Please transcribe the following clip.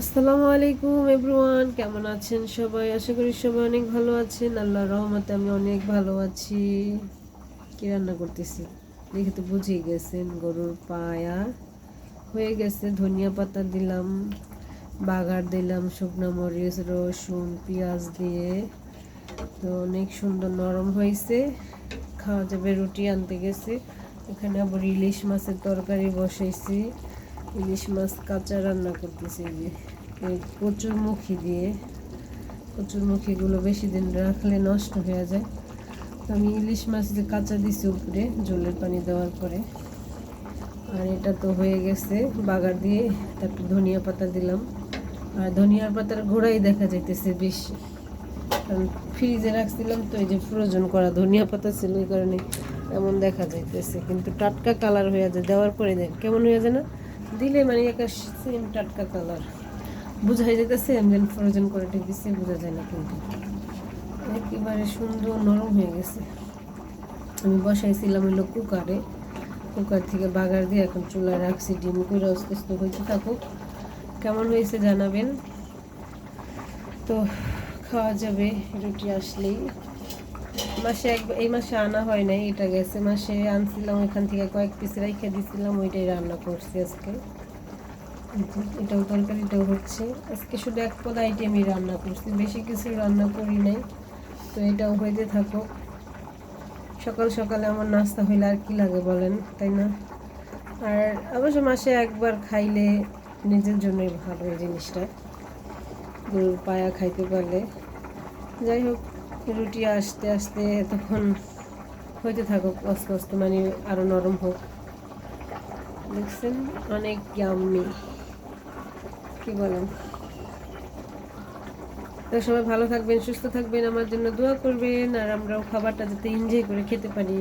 আসসালামু আলাইকুম এভরিওয়ান, কেমন আছেন সবাই? আশা করি সবাই অনেক ভালো আছেন। আল্লাহর রহমতে আমি অনেক ভালো আছি। কি রান্না করতেছি? দেখে তো বুঝেই গেছেন, গরুর পায়া হয়ে গেছে। ধনিয়া পাতা দিলাম, বাগার দিলাম, শুকনো মরিচ, রসুন, পেঁয়াজ দিয়ে। তো অনেক সুন্দর নরম হয়েছে। খাওয়া যাবে রুটি আনতে গেছে। এখানে আবার ইলিশ মাছের তরকারি বসাইছি। ইলিশ মাছ কাঁচা রান্না করতেছি যে। এই কচুর মুখি দিয়ে। কচুর মুখিগুলো বেশি দিন রাখলে নষ্ট হয়ে যায়। তো আমি ইলিশ মাছ যে কাঁচা দিছি উপরে, জলের পানি দেওয়ার পরে। আর এটা তো হয়ে গেছে, বাগার দিয়ে তারপর ধনিয়া পাতা দিলাম। আর ধনিয়ার পাতার ঘোড়াই দেখা যাইতেছে বেশি। কারণ ফ্রিজে রাখছিলাম তো এই যে ফ্রোজন করা ধনিয়া পাতা ছিল, এই কারণে এমন দেখা যাইতেছে। কিন্তু টাটকা কালার হয়ে যায়, দেওয়ার পরে দেখ, কেমন হয়ে যায় না? দিলে মানে একটা সেম, টাটকা কালার। বোঝাই যেতেছে, আমি ফ্রোজেন করে দিচ্ছি বোঝা যায় না কিন্তু। একেবারে সুন্দর নরম হয়ে গেছে। আমি বসাইছিলাম হলো কুকারে। কুকার থেকে বাগার দিয়ে এখন চুলায় রাখছি, ডিম করে আস্তে হইতে থাকুক। কেমন হয়েছে জানাবেন? তো খাওয়া যাবে, রুটি আসলেই। মাসে এই মাসে আনা হয় নাই, এটা গেছে। মাসে আনছিলাম ওইখান থেকে কয়েক পিস রেখে দিছিলাম, ওইটাই রান্না করছি আজকে। এটাও তরকারিটাও হচ্ছে। আজকে শুধু এক পদ আইটেমই রান্না করছি, বেশি কিছু রান্না করি নাই। তো এটাও হইতে থাকো সকাল সকালে আমার নাস্তা হইলে আর কি লাগে বলেন, তাই না? আর অবশ্য মাসে একবার খাইলে নিজের জন্যই ভালো এই জিনিসটা। গরুর পায়া খাইতে পারলে। যাই হোক রুটি আসতে আসতে তখন হইতে থাকুক, আস্তে আস্তে মানে আরও নরম হোক। দেখছেন? অনেক ইয়াম্মি কি বলেন? তো সবাই ভালো থাকবেন, সুস্থ থাকবেন, আমার জন্য দোয়া করবেন, আর আমরাও খাবারটা যাতে এনজয় করে খেতে পারি।